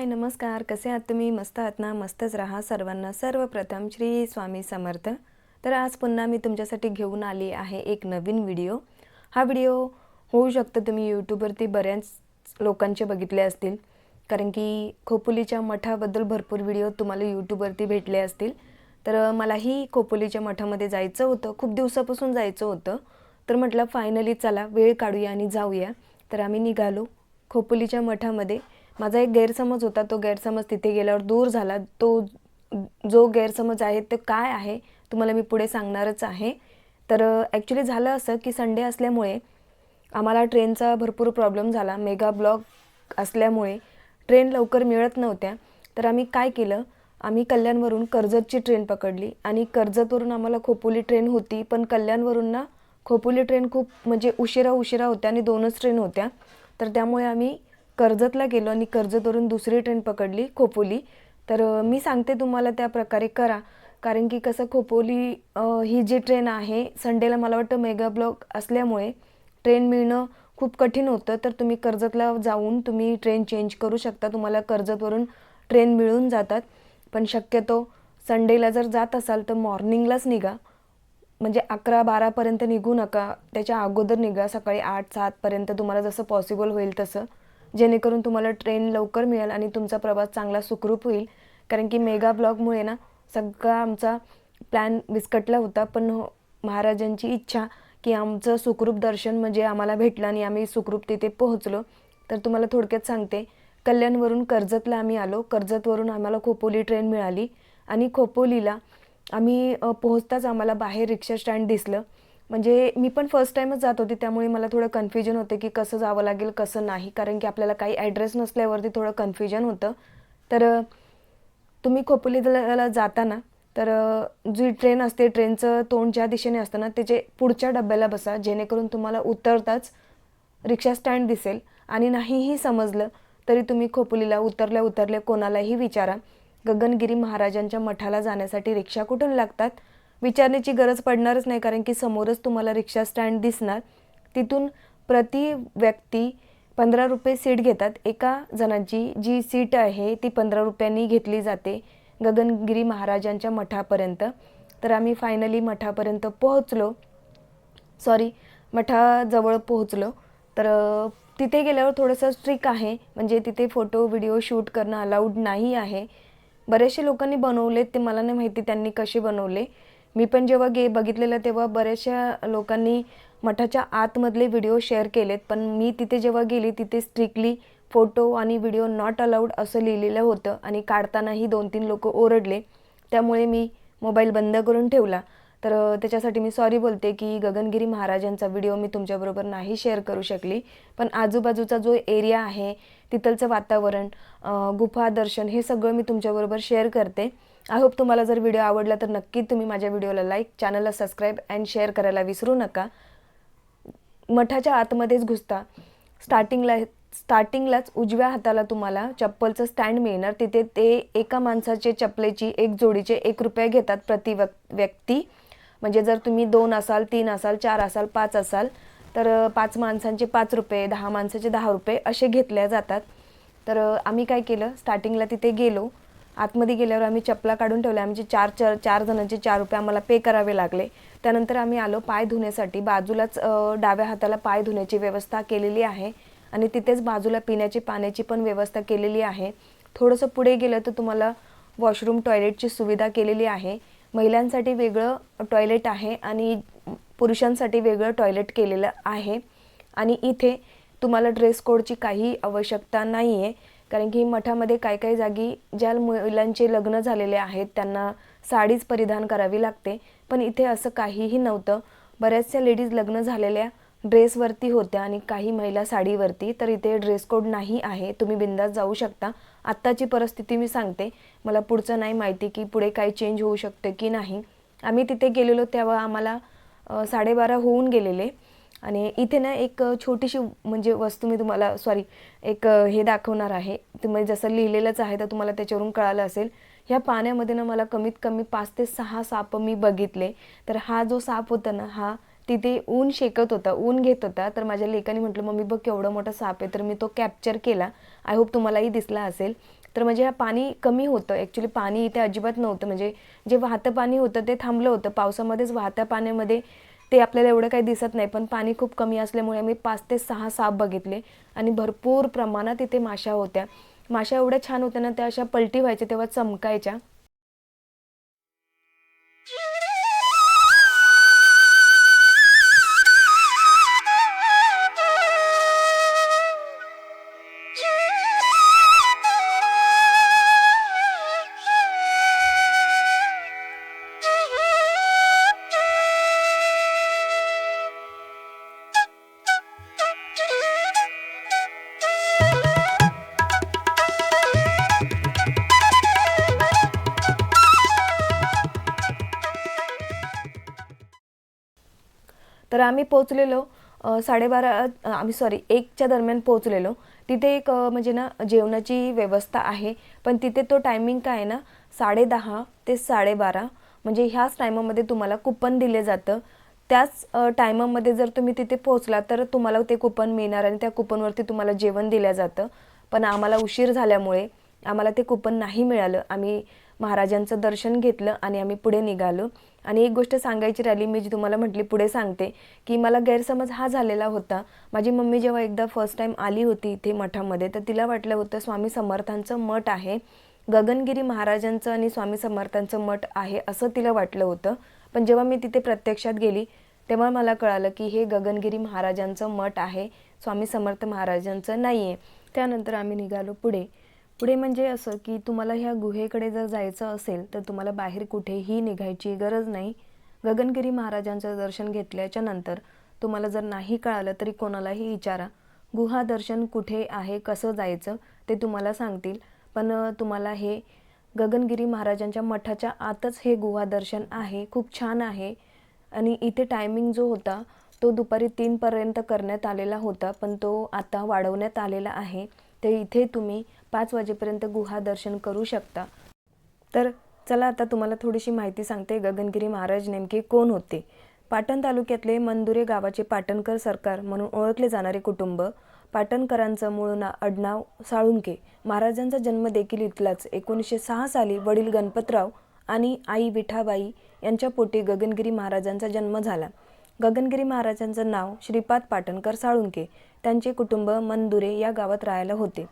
हाय नमस्कार. कसे आहात तुम्ही? मस्त आहात ना? मस्तच राहा सर्वांना. सर्वप्रथम श्री स्वामी समर्थ. तर आज पुन्हा मी तुमच्यासाठी घेऊन आली आहे एक नवीन व्हिडिओ. हा व्हिडिओ होऊ शकतो तुम्ही यूट्यूबवरती बऱ्याच लोकांचे बघितले असतील. कारण की खोपोलीच्या मठाबद्दल भरपूर व्हिडिओ तुम्हाला यूट्यूबवरती भेटले असतील. तर मलाही खोपोलीच्या मठामध्ये जायचं होतं. खूप दिवसापासून जायचं होतं. तर म्हटलं फायनली चला वेळ काढूया आणि जाऊया. तर आम्ही निघालो खोपोलीच्या मठामध्ये. माझा एक गैरसमज होता तो गैरसमज तिथे गेल्यावर दूर झाला. तो जो गैरसमज आहे ते काय आहे तुम्हाला मी पुढे सांगणारच आहे. तर ॲक्च्युली झालं असं की संडे असल्यामुळे आम्हाला ट्रेनचा भरपूर प्रॉब्लेम झाला. मेगा ब्लॉक असल्यामुळे ट्रेन लवकर मिळत नव्हत्या. तर आम्ही काय केलं आम्ही कल्याणवरून कर्जतची ट्रेन पकडली. आणि कर्जतवरून आम्हाला खोपोली ट्रेन होती पण कल्याणवरून ना खोपोली ट्रेन खूप म्हणजे उशिरा उशिरा होत्या आणि दोनच ट्रेन होत्या. तर त्यामुळे आम्ही कर्जतला गेलो आणि कर्जतवरून दुसरी ट्रेन पकडली खोपोली. तर मी सांगते तुम्हाला त्या प्रकारे करा. कारण की कसं खोपोली ही जी ट्रेन आहे संडेला मला वाटतं मेगा ब्लॉक असल्यामुळे ट्रेन मिळणं खूप कठीण होतं. तर तुम्ही कर्जतला जाऊन तुम्ही ट्रेन चेंज करू शकता. तुम्हाला कर्जतवरून ट्रेन मिळून जातात. पण शक्यतो संडेला जर जात असाल तर मॉर्निंगलाच निघा. म्हणजे अकरा बारापर्यंत निघू नका. त्याच्या अगोदर निघा. सकाळी आठ सातपर्यंत तुम्हाला जसं पॉसिबल होईल तसं. जेणेकरून तुम्हाला ट्रेन लवकर मिळेल आणि तुमचा प्रवास चांगला सुखरूप होईल. कारण की मेगा ब्लॉगमुळे ना सगळा आमचा प्लॅन विस्कटला होता. पण हो- महाराजांची इच्छा की आमचं सुखरूप दर्शन म्हणजे आम्हाला भेटलं आणि आम्ही सुखरूप तिथे पोहोचलो. तर तुम्हाला थोडक्यात सांगते कल्याणवरून कर्जतला आम्ही आलो. कर्जतवरून आम्हाला खोपोली ट्रेन मिळाली. आणि खोपोलीला आम्ही पोहोचताच आम्हाला बाहेर रिक्षा स्टँड दिसलं. म्हणजे मी पण फर्स्ट टाईमच जात होती त्यामुळे मला थोडं कन्फ्युजन होते की कसं जावं लागेल कसं नाही. कारण की आपल्याला काही ॲड्रेस नसल्यावरती थोडं कन्फ्युजन होतं. तर तुम्ही खोपोलीला जाताना तर जी ट्रेन असते ट्रेनचं तोंड ज्या दिशेने असतं ना त्याचे पुढच्या डब्याला बसा जेणेकरून तुम्हाला उतरताच रिक्षा स्टँड दिसेल. आणि नाहीही समजलं तरी तुम्ही खोपोलीला उतरल्या उतरल्या कोणालाही विचारा. गगनगिरी महाराजांच्या मठाला जाण्यासाठी रिक्षा कुठून लागतात? विचारण्याची गरज पडणारच नाही कारण की समोरच तुम्हाला रिक्षा स्टँड दिसणार. तिथून प्रति व्यक्ती पंधरा रुपये सीट घेतात. एका जणांची जी सीट आहे ती पंधरा रुपयांनी घेतली जाते गगनगिरी महाराजांच्या मठापर्यंत. तर आम्ही फायनली मठापर्यंत पोहोचलो. सॉरी मठाजवळ पोहोचलो. तर तिथे गेल्यावर थोडंसं स्ट्रिक आहे. म्हणजे तिथे फोटो व्हिडिओ शूट करणं अलाउड नाही आहे. बरेचसे लोकांनी बनवले ते मला नाही माहिती त्यांनी कसे बनवले. मी पण जेव्हा गे बघितलेलं तेव्हा बऱ्याचशा लोकांनी मठाच्या आतमधले व्हिडिओ शेअर केलेत. पण मी तिथे जेव्हा गेली तिथे स्ट्रिक्टली फोटो आणि व्हिडिओ नॉट अलाउड असं लिहिलेलं होतं आणि काढतानाही दोन तीन लोक ओरडले. त्यामुळे मी मोबाईल बंद करून ठेवला. तर त्याच्यासाठी मी सॉरी बोलते की गगनगिरी महाराजांचा व्हिडिओ मी तुमच्याबरोबर नाही शेअर करू शकली. पण आजूबाजूचा जो एरिया आहे तिथलचं वातावरण गुफा दर्शन हे सगळं मी तुमच्याबरोबर शेअर करते. आय होप तुम्हाला जर व्हिडिओ आवडला तर नक्की तुम्ही माझ्या व्हिडिओला लाईक चॅनलला सबस्क्राईब अँड शेअर करायला विसरू नका. मठाच्या आतमध्येच घुसता. स्टार्टिंगला स्टार्टिंगलाच उजव्या हाताला तुम्हाला चप्पलचं स्टँड मिळणार. तिथे ते एका माणसाचे चपलेची एक जोडीचे एक रुपये घेतात प्रति व्यक- व्यक्ती. म्हणजे जर तुम्ही दोन असाल तीन असाल चार असाल पाच असाल तर पाच माणसांचे पाच रुपये दहा माणसाचे दहा रुपये असे घेतले जातात. तर आम्ही काय केलं? स्टार्टिंगला तिथे गेलो. आतमध्ये गेल्यावर आम्ही चपला काढून ठेवल्या. आमचे चार चार चार जणांचे चार रुपये आम्हाला पे करावे लागले. त्यानंतर आम्ही आलो पाय धुण्यासाठी. बाजूलाच डाव्या हाताला पाय धुण्याची व्यवस्था केलेली आहे आणि तिथेच बाजूला पिण्याची पाण्याची पण व्यवस्था केलेली आहे. थोडंसं पुढे गेलं तर तुम्हाला वॉशरूम टॉयलेटची सुविधा केलेली आहे. महिलांसाठी वेगळं टॉयलेट आहे आणि पुरुषांसाठी वेगळं टॉयलेट केलेलं आहे. आणि इथे तुम्हाला ड्रेस कोडची काही आवश्यकता नाही आहे कारण की मठामध्ये काही काही जागी ज्या महिलांचे लग्न झालेले आहेत त्यांना साडीच परिधान करावी लागते. पण इथे असं काहीही नव्हतं. बऱ्याचशा लेडीज लग्न झालेल्या ड्रेसवरती होत्या आणि काही महिला साडीवरती. तर इथे ड्रेस कोड नाही आहे. तुम्ही बिंदास जाऊ शकता. आत्ताची परिस्थिती मी सांगते. मला पुढचं नाही माहिती की पुढे काही चेंज होऊ शकते की नाही. आम्ही तिथे गेलेलो तेव्हा आम्हाला साडेबारा होऊन गेलेले. आणि इथे ना एक छोटीशी म्हणजे वस्तू मी तुम्हाला सॉरी एक हे दाखवणार आहे. तुम्ही जसं लिहिलेलंच आहे तर तुम्हाला त्याच्यावरून कळालं असेल. ह्या पाण्यामध्ये ना मला कमीत कमी पाच ते सहा साप मी बघितले. तर हा जो साप होता ना हा तिथे ऊन शेकत होता ऊन घेत होता. तर माझ्या लेखाने म्हटलं मम्मी बघ केवढा मोठा साप आहे. तर मी तो कॅप्चर केला. आय होप तुम्हालाही दिसला असेल. तर म्हणजे हा पाणी कमी होतं. ॲक्च्युली पाणी इथे अजिबात नव्हतं. म्हणजे जे वाहतं पाणी होतं ते थांबलं होतं. पावसामध्येच वाहत्या पाण्यामध्ये ते आपल्याला एवढं काही दिसत नाही पण पाणी खूप कमी असल्यामुळे आम्ही पाच ते सहा साप बघितले आणि भरपूर प्रमाणात इथे माशा होत्या. माशा एवढ्या छान होत्या ना त्या अशा पलटी व्हायच्या तेव्हा चमकायच्या. तर आम्ही पोचलेलो साडेबारा आम्ही सॉरी एकच्या दरम्यान पोचलेलो तिथे एक म्हणजे ना जेवणाची व्यवस्था आहे पण तिथे तो टायमिंग काय आहे ना साडेदहा ते साडेबारा म्हणजे ह्याच टायमामध्ये तुम्हाला कुपन दिले जातं. त्याच टायमामध्ये जर तुम्ही तिथे पोहोचला तर तुम्हाला ते कुपन मिळणार आणि त्या कुपनवरती तुम्हाला जेवण दिलं जातं. पण आम्हाला उशीर झाल्यामुळे आम्हाला ते कुपन नाही मिळालं. आम्ही महाराजांचं दर्शन घेतलं आणि आम्ही पुढे निघालो. आणि एक गोष्ट सांगायची राहिली मी जी तुम्हाला म्हटली पुढे सांगते की मला गैरसमज हा झालेला होता. माझी मम्मी जेव्हा एकदा फर्स्ट टाईम आली होती इथे मठामध्ये तर तिला वाटलं होतं स्वामी समर्थांचं मठ आहे. गगनगिरी महाराजांचं आणि स्वामी समर्थांचं मठ आहे असं तिला वाटलं होतं. पण जेव्हा मी तिथे प्रत्यक्षात गेली तेव्हा मला कळालं की हे गगनगिरी महाराजांचं मठ आहे. स्वामी समर्थ महाराजांचं नाही आहे त्यानंतर आम्ही निघालो पुढे. पुढे म्हणजे असं की तुम्हाला ह्या गुहेकडे जर जायचं असेल तर तुम्हाला बाहेर कुठेही निघायची गरज नाही. गगनगिरी महाराजांचं दर्शन घेतल्याच्या नंतर तुम्हाला जर नाही कळालं तरी कोणालाही विचारा. गुहा दर्शन कुठे आहे कसं जायचं ते तुम्हाला सांगतील. पण तुम्हाला हे गगनगिरी महाराजांच्या मठाच्या आतच हे गुहा दर्शन आहे खूप छान आहे. आणि इथे टायमिंग जो होता तो दुपारी तीनपर्यंत करण्यात आलेला होता पण तो आता वाढवण्यात आलेला आहे. तर इथे तुम्ही पाच वाजेपर्यंत गुहा दर्शन करू शकता. तर चला आता तुम्हाला थोडीशी माहिती सांगते गगनगिरी महाराज नेमके कोण होते. पाटण तालुक्यातले मंदुरे गावाचे पाटणकर सरकार म्हणून ओळखले जाणारे कुटुंब पाटणकरांचं मूळ ना अडनाव साळुंके. महाराजांचा जन्म देखील इथलाच. एकोणीसशे सहा साली वडील गणपतराव आणि आई विठाबाई यांच्या पोटी गगनगिरी महाराजांचा जन्म झाला. गगनगिरी महाराजांचं नाव श्रीपाद पाटणकर साळुंके. त्यांचे कुटुंब मंदुरे या गावात राहायला होते.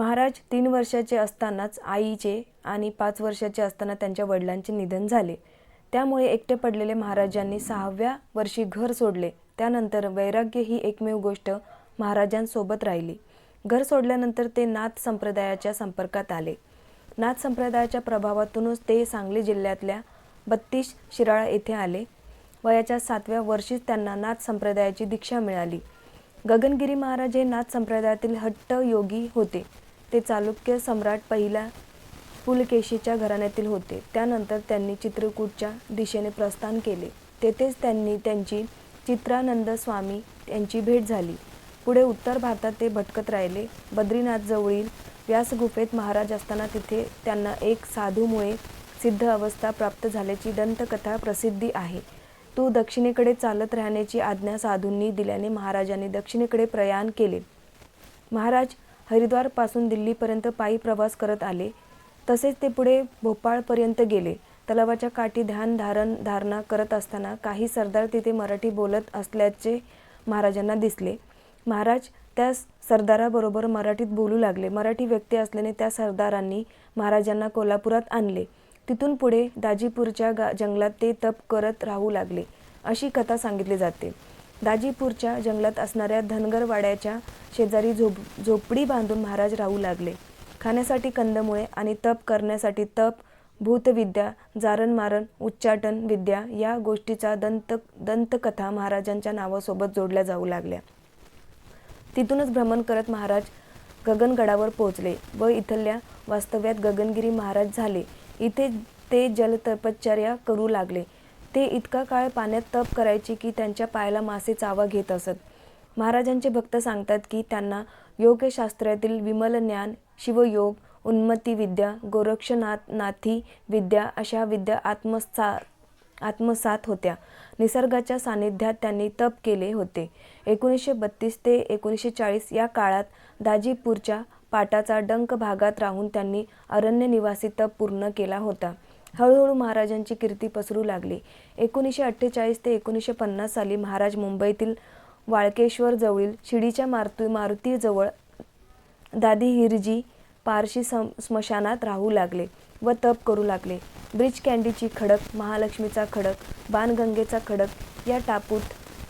महाराज तीन वर्षाचे असतानाच आईचे आणि पाच वर्षाचे असताना त्यांच्या वडिलांचे निधन झाले. त्यामुळे एकटे पडलेले महाराजांनी सहाव्या वर्षी घर सोडले. त्यानंतर वैराग्य ही एकमेव गोष्ट महाराजांसोबत राहिली. घर सोडल्यानंतर ते नाथ संप्रदायाच्या संपर्कात आले. नाथ संप्रदायाच्या प्रभावातूनच ते सांगली जिल्ह्यातल्या बत्तीस शिराळा येथे आले. वयाच्या सातव्या वर्षीच त्यांना नाथ संप्रदायाची दीक्षा मिळाली. गगनगिरी महाराज हे नाथ संप्रदायातील हट्ट योगी होते. ते चालुक्य सम्राट पहिला पुलकेशीच्या घराण्यातील होते. त्यानंतर त्यांनी चित्रकूटच्या दिशेने प्रस्थान केले. तेथेच त्यांनी त्यांची चित्रानंद स्वामी यांची भेट झाली. पुढे उत्तर भारतात ते भटकत राहिले. बद्रीनाथजवळील व्यासगुफेत महाराज असताना तिथे त्यांना एक साधूमुळे सिद्ध अवस्था प्राप्त झाल्याची दंतकथा प्रसिद्धी आहे. तू दक्षिणेकडे चालत राहण्याची आज्ञा साधूंनी दिल्याने महाराजांनी दक्षिणेकडे प्रयाण केले. महाराज हरिद्वारपासून दिल्लीपर्यंत पायी प्रवास करत आले. तसेच ते पुढे भोपाळपर्यंत गेले. तलावाच्या काठी ध्यान धारण धारणा करत असताना काही सरदार तिथे मराठी बोलत असल्याचे महाराजांना दिसले. महाराज त्या सरदाराबरोबर मराठीत बोलू लागले. मराठी व्यक्ती असल्याने त्या सरदारांनी महाराजांना कोल्हापुरात आणले. तिथून पुढे दाजीपूरच्या गा जंगलात ते तप करत राहू लागले. अशी कथा सांगितली जाते. दाजीपूरच्या जंगलात असणाऱ्या धनगरवाड्याच्या शेजारी झोप झोपडी बांधून महाराज राहू लागले. खाण्यासाठी कंदमुळे आणि तप करण्यासाठी तप भूतविद्या जारण मारण उच्चाटन विद्या या गोष्टीचा दंत दंतकथा महाराजांच्या नावासोबत जोडल्या जाऊ लागल्या. तिथूनच भ्रमण करत महाराज गगनगडावर पोहोचले व इथल्या वास्तव्यात गगनगिरी महाराज झाले. इथे ते जलतपश्चर्या करू लागले. ते इतका काळ पाण्यात तप करायचे की त्यांच्या पायाला मासे चावा घेत असत. महाराजांचे भक्त सांगतात की त्यांना योगशास्त्रातील विमल ज्ञान शिवयोग उन्मती विद्या गोरक्षनाथ नाथी विद्या अशा विद्या आत्मसा आत्मसात होत्या. निसर्गाच्या सानिध्यात त्यांनी तप केले होते. एकोणीसशे बत्तीस ते एकोणीसशे चाळीस या काळात दाजीपूरच्या पाटाचा डंक भागात राहून त्यांनी अरण्य निवासी तप पूर्ण केला होता. हळूहळू महाराजांची कीर्ती पसरू लागली. एकोणीसशे अठ्ठेचाळीस ते एकोणीसशे पन्नास साली महाराज मुंबईतील वाळकेश्वर जवळील शिडीच्या मारुती मारुतीजवळ दादी हिरजी पारशी सम स्मशानात राहू लागले व तप करू लागले. ब्रिज कँडीची खडक महालक्ष्मीचा खडक बाणगंगेचा खडक या टापूत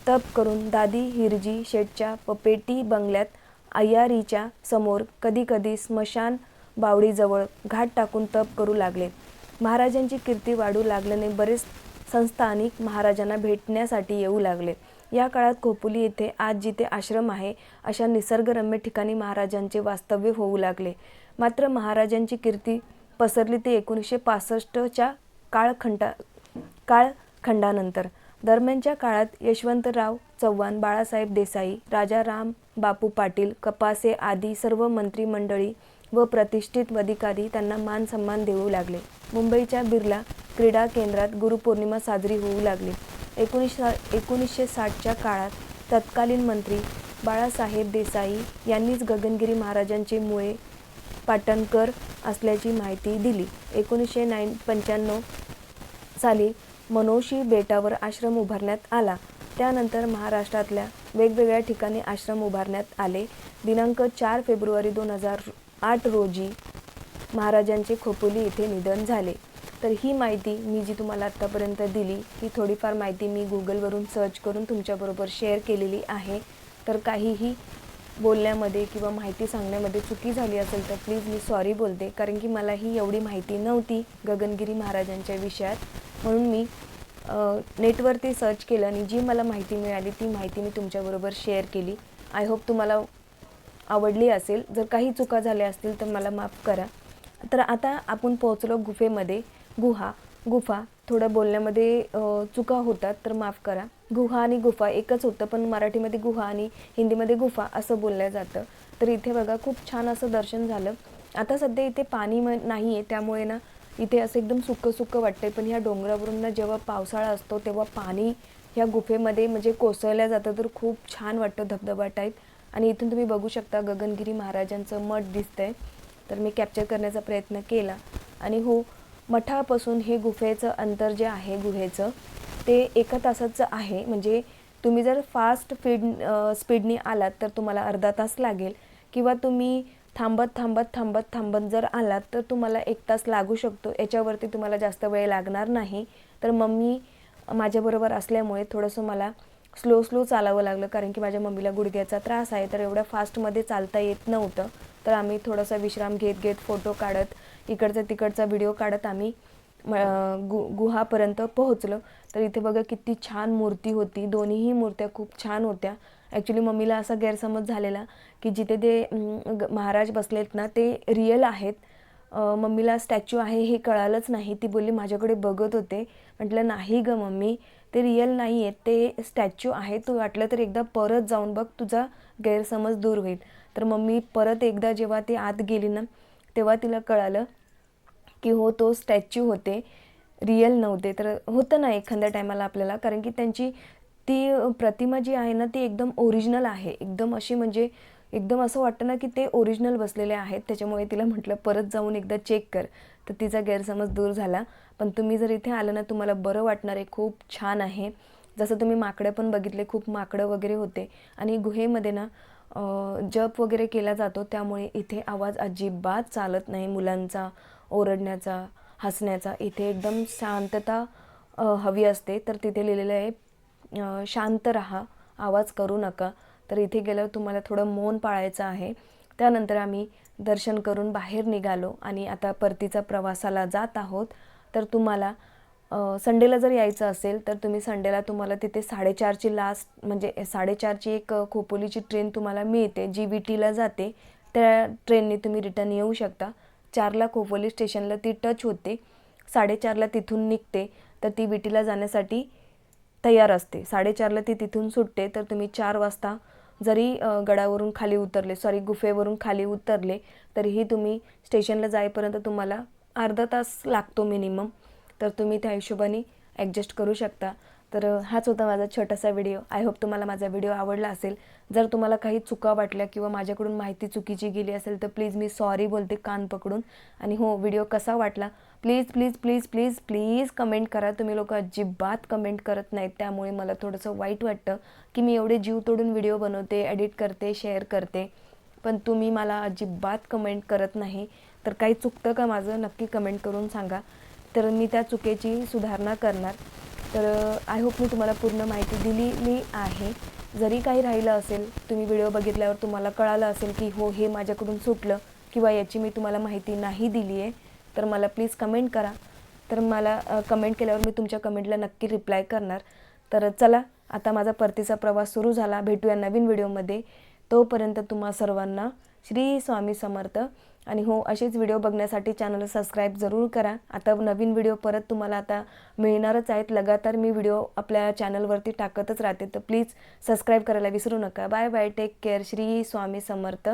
तप करून दादी हिरजी शेठच्या पपेटी बंगल्यात अय्यारीच्या समोर कधीकधी स्मशान बावडीजवळ घाट टाकून तप करू लागले. महाराजांची कीर्ती वाढू लागल्याने बरेच संस्थानिक महाराजांना भेटण्यासाठी येऊ लागले. या काळात खोपोली येथे आज जिथे आश्रम आहे अशा निसर्गरम्य ठिकाणी महाराजांचे वास्तव्य होऊ लागले. मात्र महाराजांची कीर्ती पसरली ते एकोणीसशे पासष्टच्या काळखंडा काळखंडानंतर. दरम्यानच्या काळात यशवंतराव चव्हाण बाळासाहेब देसाई राजा राम बापू पाटील कपासे आदी सर्व मंत्रिमंडळी व प्रतिष्ठित अधिकारी त्यांना मान सन्मान देऊ लागले. मुंबईच्या बिर्ला क्रीडा केंद्रात गुरुपौर्णिमा साजरी होऊ लागली. एकोणीसशे एकोणीसशे साठच्या काळात तत्कालीन मंत्री बाळासाहेब देसाई यांनीच गगनगिरी महाराजांचे मुळे पाटणकर असल्याची माहिती दिली. एकोणीसशे नाईन पंच्याण्णव साली मनोशी बेटावर आश्रम उभारण्यात आला. त्यानंतर महाराष्ट्रातल्या वेगवेगळ्या ठिकाणी आश्रम उभारण्यात आले. दिनांक चार फेब्रुवारी दोन हजार आठ रोजी महाराजांचे खोपोली येथे निधन झाले. तर ही माहिती मी जी तुम्हाला आत्तापर्यंत दिली ही थोडीफार माहिती मी गुगलवरून सर्च करून तुमच्याबरोबर शेअर केलेली आहे. तर काहीही बोलण्यामध्ये किंवा माहिती सांगण्यामध्ये चुकी झाली असेल तर प्लीज मी सॉरी बोलते कारण की मला ही एवढी माहिती नव्हती गगनगिरी महाराजांच्या विषयात. म्हणून मी नेटवरती सर्च केलं आणि जी मला माहिती मिळाली ती माहिती मी तुमच्याबरोबर शेअर केली. आय होप तुम्हाला आवडली असेल जर काही चुका झाल्या असतील तर मला माफ करा. तर आता आपण पोहोचलो गुफेमध्ये. गुहा गुफा थोडं बोलण्यामध्ये चुका होतात तर माफ करा. गुहा आणि गुफा एकच होतं पण मराठीमध्ये गुहा आणि हिंदीमध्ये गुफा असं बोललं जातं. तर इथे बघा खूप छान असं दर्शन झालं. आता सध्या इथे पाणी म नाही आहे त्यामुळे ना इथे असं एकदम सुक्कं सुक्कं आहे पण ह्या डोंगरावरून ना जेव्हा पावसाळा असतो तेव्हा पाणी ह्या गुफेमध्ये म्हणजे कोसळल्या जातं. तर खूप छान वाटतं धबधबा टाईप आणि इथून तुम्ही बघू शकता गगनगिरी महाराजांचं मठ दिसतंय. तर मी कॅप्चर करण्याचा प्रयत्न केला. आणि हो मठापासून हे गुफेचं अंतर जे आहे गुहेचं ते एका तासाचं आहे. म्हणजे तुम्ही जर फास्ट फीड स्पीडने आलात तर तुम्हाला अर्धा तास लागेल. किंवा तुम्ही थांबत थांबत थांबत थांबत जर आलात तर तुम्हाला एक तास लागू शकतो. याच्यावरती तुम्हाला जास्त वेळ लागणार नाही. तर मम्मी माझ्याबरोबर असल्यामुळे थोडंसं मला स्लो स्लो चालावं लागलं. कारण की माझ्या मम्मीला गुडघ्याचा त्रास आहे तर एवढ्या फास्टमध्ये चालता येत नव्हतं. तर आम्ही थोडासा विश्राम घेत घेत फोटो काढत इकडचा तिकडचा व्हिडिओ काढत आम्ही गु गुहापर्यंत पोहोचलो. तर इथे बघा किती छान मूर्ती होती. दोन्हीही मूर्त्या खूप छान होत्या. ॲक्च्युली मम्मीला असा गैरसमज झालेला की जिथे ते महाराज बसलेत ना ते रिअल आहेत. मम्मीला स्टॅच्यू आहे हे कळालंच नाही. ती बोलली माझ्याकडे बघत होते. म्हटलं नाही ग मम्मी. ते रिअल नाही आहेत ते स्टॅच्यू आहे तू वाटलं तर एकदा परत जाऊन बघ तुझा गैरसमज दूर होईल. तर मम्मी परत एकदा जेव्हा ती आत गेली ना तेव्हा तिला कळालं की हो तो स्टॅच्यू होते रिअल नव्हते. तर होतं ना एखाद्या टायमाला आपल्याला कारण की त्यांची ती प्रतिमा जी आहे ना ती एकदम ओरिजिनल आहे. एकदम अशी म्हणजे एकदम असं वाटतं ना की ते ओरिजिनल बसलेले आहेत. त्याच्यामुळे तिला म्हटलं परत जाऊन एकदा चेक कर. तर तिचा गैरसमज दूर झाला. पण तुम्ही जर इथे आलं ना तुम्हाला बरं वाटणार आहे. खूप छान आहे. जसं तुम्ही माकडं पण बघितले खूप माकडं वगैरे होते. आणि गुहेमध्ये ना जप वगैरे केला जातो. त्यामुळे इथे आवाज अजिबात चालत नाही मुलांचा ओरडण्याचा हसण्याचा. इथे एकदम शांतता हवी असते. तर तिथे लिहिलेलं आहे शांत राहा आवाज करू नका. तर इथे गेल्यावर तुम्हाला थोडं मौन पाळायचं आहे. त्यानंतर आम्ही दर्शन करून बाहेर निघालो आणि आता परतीचा प्रवासाला जात आहोत. तर तुम्हाला संडेला जर यायचं असेल तर तुम्ही संडेला तुम्हाला तिथे साडेचारची लास्ट म्हणजे साडेचारची एक खोपोलीची ट्रेन तुम्हाला मिळते जी वी टीला जाते. त्या ट्रेनने तुम्ही रिटर्न येऊ शकता. चारला खोपोली स्टेशनला ती टच होते. साडेचारला तिथून निघते तर ती विटीला जाण्यासाठी तयार असते. साडेचारला ती तिथून सुटते तर तुम्ही चार वाजता जरी गडावरून खाली उतरले सॉरी गुफेवरून खाली उतरले तरीही तुम्ही स्टेशनला जाईपर्यंत तुम्हाला अर्धा तास लागतो मिनिमम तर तुम्ही त्या हिशोबाने ॲडजस्ट करू शकता. तर हाच होता माझा छोटासा व्हिडिओ. आय होप तुम्हाला माझा व्हिडिओ आवडला असेल. जर तुम्हाला काही चुका वाटल्या किंवा माझ्याकडून माहिती चुकीची गेली असेल तर प्लीज मी सॉरी बोलते कान पकडून. आणि हो व्हिडिओ कसा वाटला? Please please please please please comment करा. तुम्ही लोक अजिबात कमेंट करत नाहीत. त्यामुळे मला थोडंसं वाईट वाटतं की मी एवढे जीव तोडून व्हिडिओ बनवते एडिट करते शेअर करते. पण तुम्ही मला अजिबात कमेंट करत नाही. तर काही चुकतं का माझं? नक्की कमेंट करून सांगा. तर मी त्या चुकीची सुधारणा करणार. तर आय होप मी तुम्हाला पूर्ण माहिती दिलेली आहे. जरी काही राहिलं असेल तुम्ही व्हिडिओ बघितल्यावर तुम्हाला कळालं असेल की हो हे माझ्याकडून सुटलं किंवा याची मी तुम्हाला माहिती नाही दिली आहे तर मला प्लीज कमेंट करा. तर मला कमेंट केल्यावर मी तुमच्या कमेंटला नक्की रिप्लाय करणार. तर चला आता माझा परतीचा प्रवास सुरू झाला. भेटूया नवीन व्हिडिओमध्ये. तोपर्यंत तुम्हा सर्वांना श्री स्वामी समर्थ. आणि हो असेच व्हिडिओ बघण्यासाठी चॅनल सबस्क्राईब जरूर करा. आता नवीन व्हिडिओ परत तुम्हाला आता मिळणारच आहेत. लगातार मी व्हिडिओ आपल्या चॅनलवरती टाकतच राहते. तर प्लीज सबस्क्राईब करायला विसरू नका. Bye bye take care Shri Swami Samarth.